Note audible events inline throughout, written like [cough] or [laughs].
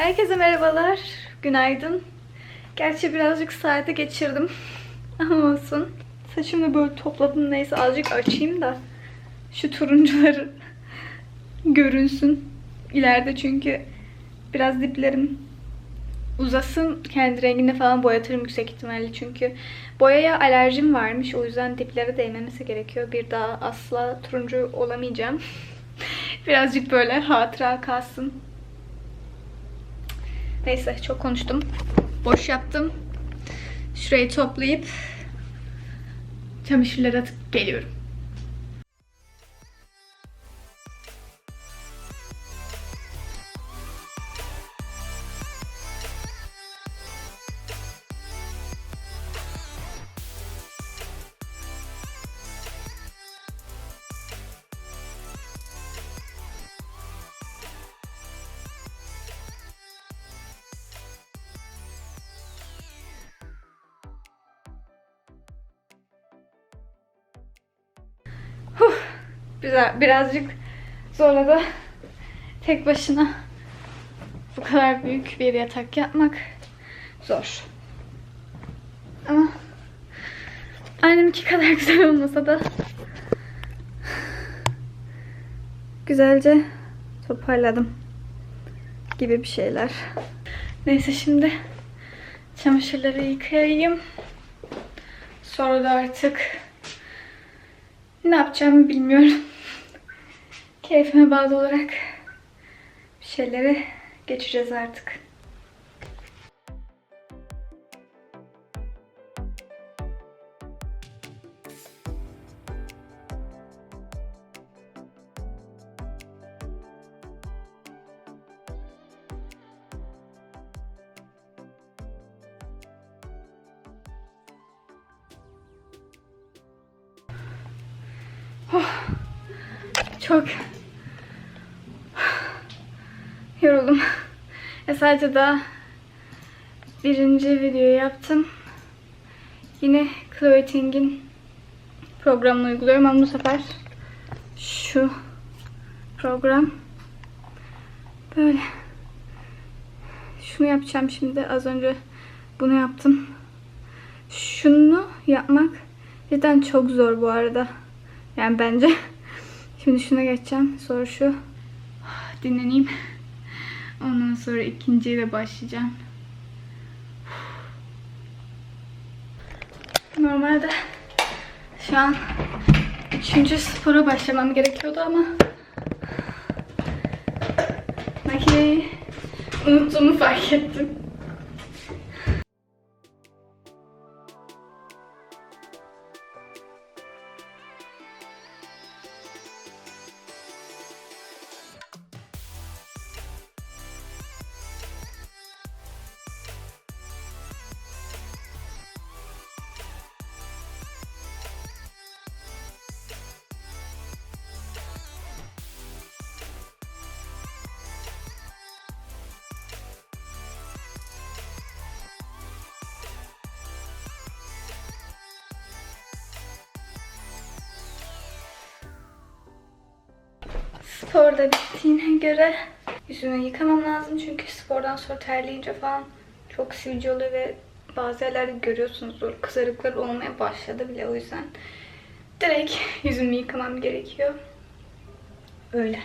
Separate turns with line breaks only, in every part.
Herkese merhabalar, günaydın. Gerçi birazcık saate geçirdim [laughs] ama olsun. Saçımı böyle topladım neyse azıcık açayım da şu turuncuları [laughs] görünsün ileride çünkü biraz diplerim uzasın kendi rengini falan boyatırım yüksek ihtimalle çünkü boyaya alerjim varmış o yüzden diplere değmemesi gerekiyor. Bir daha asla turuncu olamayacağım. [laughs] Birazcık böyle hatıra kalsın. Neyse çok konuştum. Boş yaptım. Şurayı toplayıp çamaşırları atıp geliyorum. Güzel. Birazcık zorladı. Tek başına bu kadar büyük bir yatak yapmak zor. Ama anneminki kadar [laughs] güzel olmasa da güzelce toparladım gibi bir şeyler. Neyse şimdi çamaşırları yıkayayım. Sonra da artık ne yapacağımı bilmiyorum. Keyfime bağlı olarak bir şeyleri geçeceğiz artık. Çok yoruldum. Ya sadece daha birinci videoyu yaptım. Yine Chloe Ting'in programını uyguluyorum ama bu sefer şu program böyle şunu yapacağım şimdi az önce bunu yaptım. Şunu yapmak cidden çok zor bu arada. Yani bence. Şimdi şuna geçeceğim. Sonra şu dinleneyim. Ondan sonra ikinciyle başlayacağım. Normalde şu an üçüncü spora başlamam gerekiyordu ama makineyi unuttuğumu fark ettim. Spor da bittiğine göre yüzümü yıkamam lazım çünkü spordan sonra terleyince falan çok sivilce oluyor ve bazı yerlerde görüyorsunuzdur kızarıklar olmaya başladı bile o yüzden direkt [laughs] yüzümü yıkamam gerekiyor. Öyle.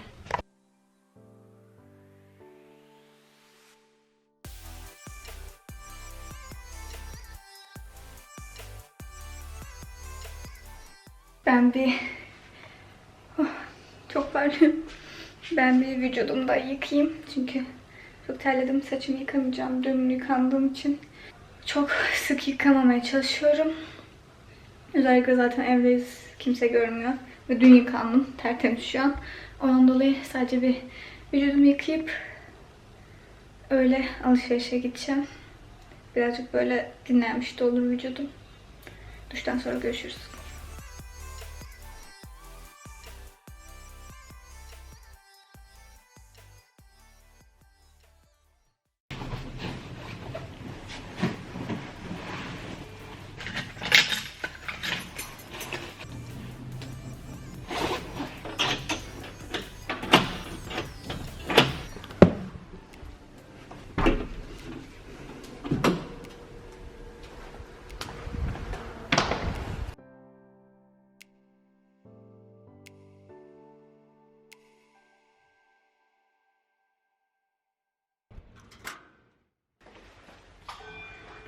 Ben bir çok pardon. Ben bir vücudumu da yıkayayım. Çünkü çok terledim. Saçımı yıkamayacağım. Dün yıkandığım için çok sık yıkamamaya çalışıyorum. Özellikle zaten evdeyiz. Kimse görmüyor. Ve dün yıkandım. Tertemiz şu an. Ondan dolayı sadece bir vücudumu yıkayıp öyle alışverişe gideceğim. Birazcık böyle dinlenmiş de olur vücudum. Duştan sonra görüşürüz.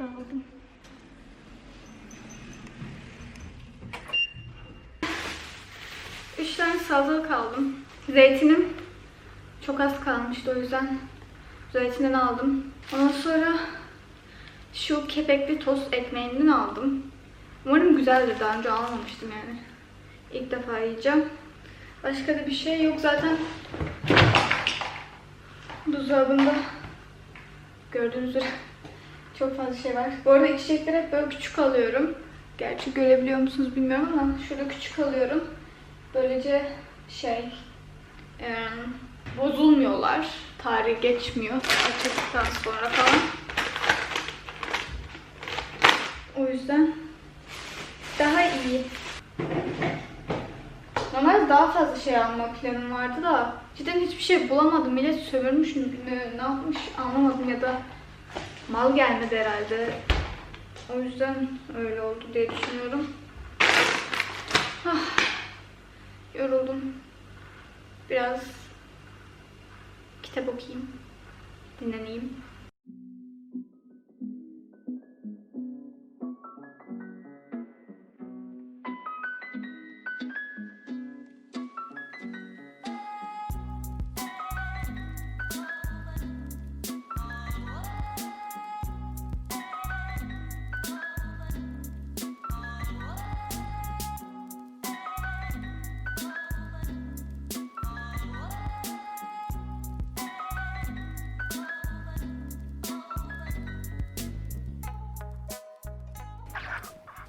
Aldım. Üç tane salatalık aldım. Zeytinim çok az kalmıştı o yüzden zeytinden aldım. Ondan sonra şu kepekli tost ekmeğinden aldım. Umarım güzeldir. Daha önce almamıştım yani. İlk defa yiyeceğim. Başka da bir şey yok zaten. Buzdolabında gördüğünüz üzere çok fazla şey var. Bu arada içecekleri hep böyle küçük alıyorum. Gerçi görebiliyor musunuz bilmiyorum ama şöyle küçük alıyorum. Böylece şey e, bozulmuyorlar. Tarih geçmiyor açıldıktan sonra falan. O yüzden daha iyi. Normalde daha fazla şey alma planım vardı da cidden hiçbir şey bulamadım. Millet sömürmüş mü ne yapmış anlamadım ya da mal gelmedi herhalde. O yüzden öyle oldu diye düşünüyorum. Ah, yoruldum. Biraz kitap okuyayım. Dinleneyim.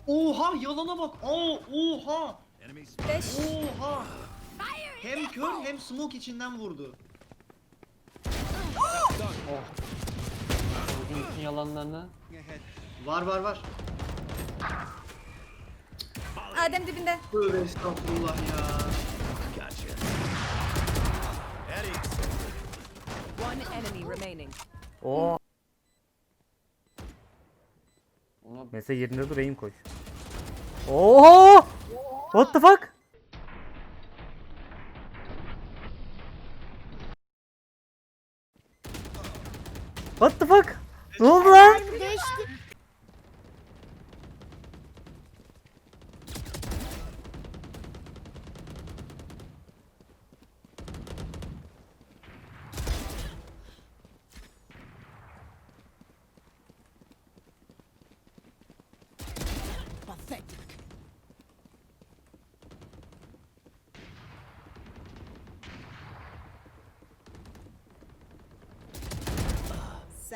Oha yalana bak. Aa, oha. Oha. Hem kör hem smoke içinden vurdu.
Bugün bütün yalanlarını
Var var var.
Adem dibinde.
Tövbe estağfurullah ya.
One enemy remaining.
Oo.
ona
Mesela yerinde dur aim koş. Oo! What the fuck? What the fuck? Ne oldu lan?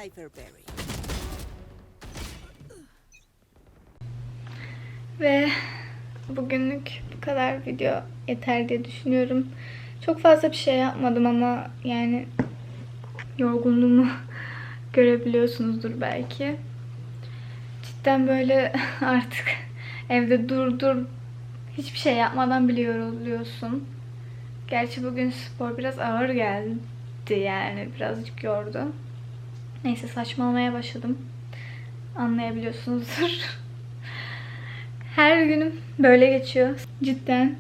Cypherberry.
Ve bugünlük bu kadar video yeter diye düşünüyorum. Çok fazla bir şey yapmadım ama yani yorgunluğumu [laughs] görebiliyorsunuzdur belki. Cidden böyle [laughs] artık evde dur dur hiçbir şey yapmadan bile yoruluyorsun. Gerçi bugün spor biraz ağır geldi yani birazcık yordu. Neyse saçmalamaya başladım. Anlayabiliyorsunuzdur. Her günüm böyle geçiyor. Cidden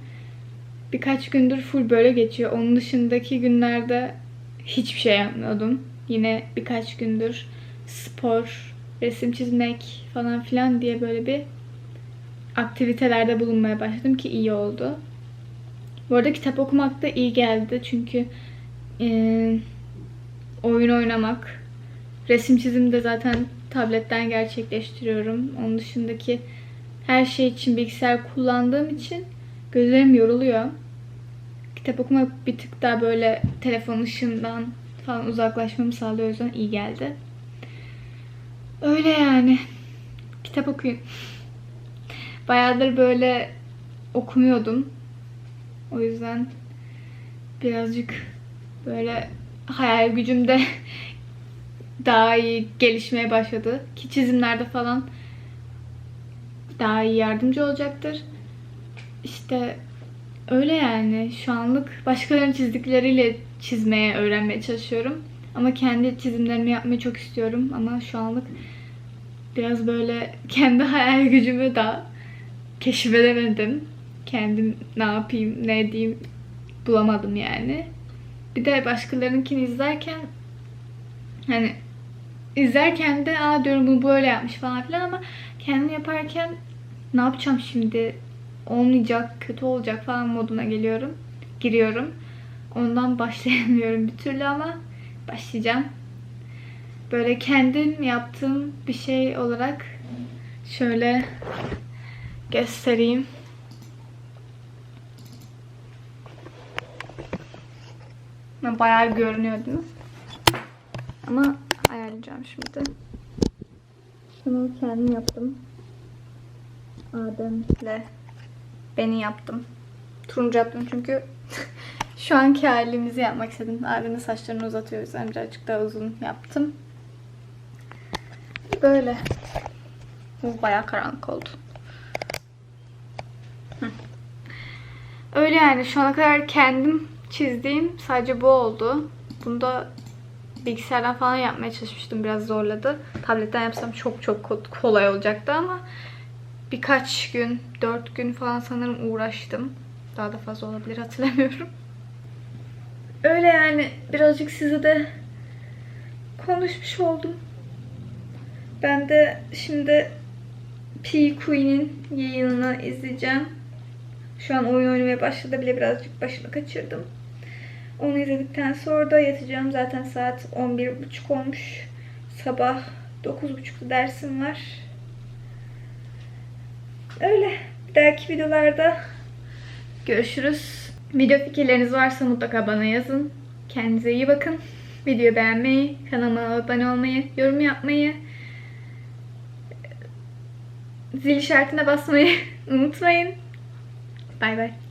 birkaç gündür full böyle geçiyor. Onun dışındaki günlerde hiçbir şey yapmıyordum. Yine birkaç gündür spor, resim çizmek falan filan diye böyle bir aktivitelerde bulunmaya başladım ki iyi oldu. Bu arada kitap okumak da iyi geldi çünkü eee, oyun oynamak, resim çizimi de zaten tabletten gerçekleştiriyorum. Onun dışındaki her şey için bilgisayar kullandığım için gözlerim yoruluyor. Kitap okumak bir tık daha böyle telefon ışığından falan uzaklaşmamı sağlıyor. O yüzden iyi geldi. Öyle yani. Kitap okuyun. Bayağıdır böyle okumuyordum. O yüzden birazcık böyle hayal gücümde [laughs] daha iyi gelişmeye başladı. Ki çizimlerde falan daha iyi yardımcı olacaktır. İşte öyle yani. Şu anlık başkalarının çizdikleriyle çizmeye, öğrenmeye çalışıyorum. Ama kendi çizimlerimi yapmayı çok istiyorum. Ama şu anlık biraz böyle kendi [laughs] hayal gücümü daha keşfedemedim. Kendim ne yapayım, ne edeyim bulamadım yani. Bir de başkalarınınkini izlerken hani izlerken de aa diyorum bunu böyle yapmış falan filan ama kendim yaparken ne yapacağım şimdi olmayacak, kötü olacak falan moduna geliyorum. Giriyorum. Ondan [laughs] başlayamıyorum bir türlü ama başlayacağım. Böyle kendim yaptığım bir şey olarak şöyle göstereyim. Bayağı görünüyor değil mi? Ama ayarlayacağım şimdi. Şunu kendim yaptım. Adem'le beni yaptım. Turuncu yaptım çünkü [laughs] şu anki halimizi yapmak istedim. Adem'in saçlarını uzatıyor. O yüzden birazcık daha uzun yaptım. Böyle. Bu bayağı karanlık oldu. Öyle yani şu ana kadar kendim çizdiğim sadece bu oldu. Bunda bilgisayardan falan yapmaya çalışmıştım. Biraz zorladı. Tabletten yapsam çok çok ko- kolay olacaktı ama birkaç gün, dört gün falan sanırım uğraştım. Daha da fazla olabilir hatırlamıyorum. Öyle yani birazcık size de konuşmuş oldum. Ben de şimdi P Queen'in yayınını izleyeceğim. Şu an oyun oynamaya başladı bile birazcık başını kaçırdım. Onu izledikten sonra da yatacağım. Zaten saat 11.30 olmuş. Sabah 9.30'da dersim var. Öyle. Bir dahaki videolarda görüşürüz. Video fikirleriniz varsa mutlaka bana yazın. Kendinize iyi bakın. Videoyu beğenmeyi, kanalıma abone olmayı, yorum yapmayı, zil işaretine basmayı [laughs] unutmayın. Bay bay.